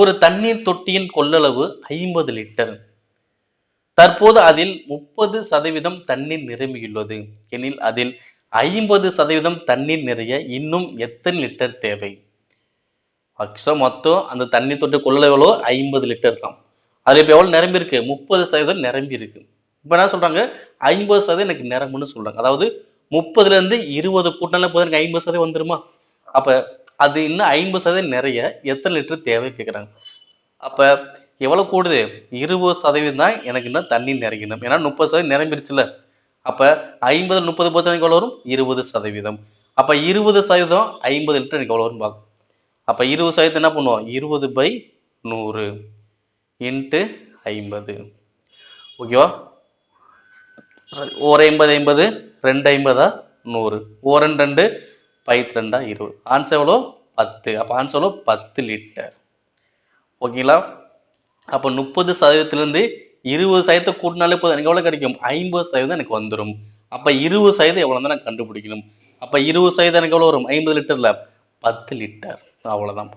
ஒரு தண்ணீர் தொட்டியின் கொள்ளளவு ஐம்பது லிட்டர். தற்போது அதில் முப்பது சதவீதம் தண்ணீர் நிரம்பியுள்ளது. எனில் அதில் ஐம்பது சதவீதம் தண்ணீர் நிறைய இன்னும் எத்தனை லிட்டர் தேவை? ஆக்சுவலாக மொத்தம் அந்த தண்ணி தொட்டி கொள்ளளவு ஐம்பது லிட்டர் தான். அதில் இப்போ எவ்வளோ நிரம்பி இருக்கு முப்பது சதவீதம் நிரம்பி இருக்கு இப்போ என்ன சொல்றாங்க? ஐம்பது சதவீதம் எனக்கு நிரம்புன்னு சொல்றாங்க. அதாவது முப்பதுல இருந்து இருபது கூட்டினால போது எனக்கு ஐம்பது சதவீதம் வந்துருமா? அப்போ அது இன்னும் ஐம்பது சதவீதம் நிறைய எத்தனை லிட்டர் தேவை கேட்குறாங்க அப்போ எவ்வளோ கூடுது? இருபது சதவீதம் தான் எனக்கு இன்னும் தண்ணி நிறையணும். ஏன்னா முப்பது சதவீதம் நிரம்பிடுச்சுல அப்போ ஐம்பது முப்பது பர்சன்ட் எவ்வளோ வரும்? இருபது சதவீதம். அப்போ இருபது சதவீதம் ஐம்பது லிட்டர் எனக்கு எவ்வளோ வரும் பார்க்கும் அப்போ இருபது சதவீதம் என்ன பண்ணுவோம்? இருபது பை நூறு இன்ட்டு ஐம்பது. ஓகேவா ஒரு ஐம்பது ஐம்பது ரெண்டு ஐம்பதா? நூறு. ஓ ரெண்டு ரெண்டு பைத்து ரெண்டா இருபது. ஆன்சர் எவ்வளோ? பத்து. அப்போ ஆன்சர் எவ்வளோ? பத்து லிட்டர் ஓகேங்களா அப்போ முப்பது சதவீதத்திலேருந்து இருபது சதவீதத்தை கூட்டினாலே போதும். எனக்கு எவ்வளோ கிடைக்கும்? ஐம்பது சதவீதம் எனக்கு வந்துடும் அப்போ இருபது சதவீதம் எவ்வளோ தான் நான் கண்டுபிடிக்கணும். அப்போ இருபது சதவீதம் எனக்கு எவ்வளோ வரும்? ஐம்பது லிட்டரில் பத்து லிட்டர் அவ்வளோதான்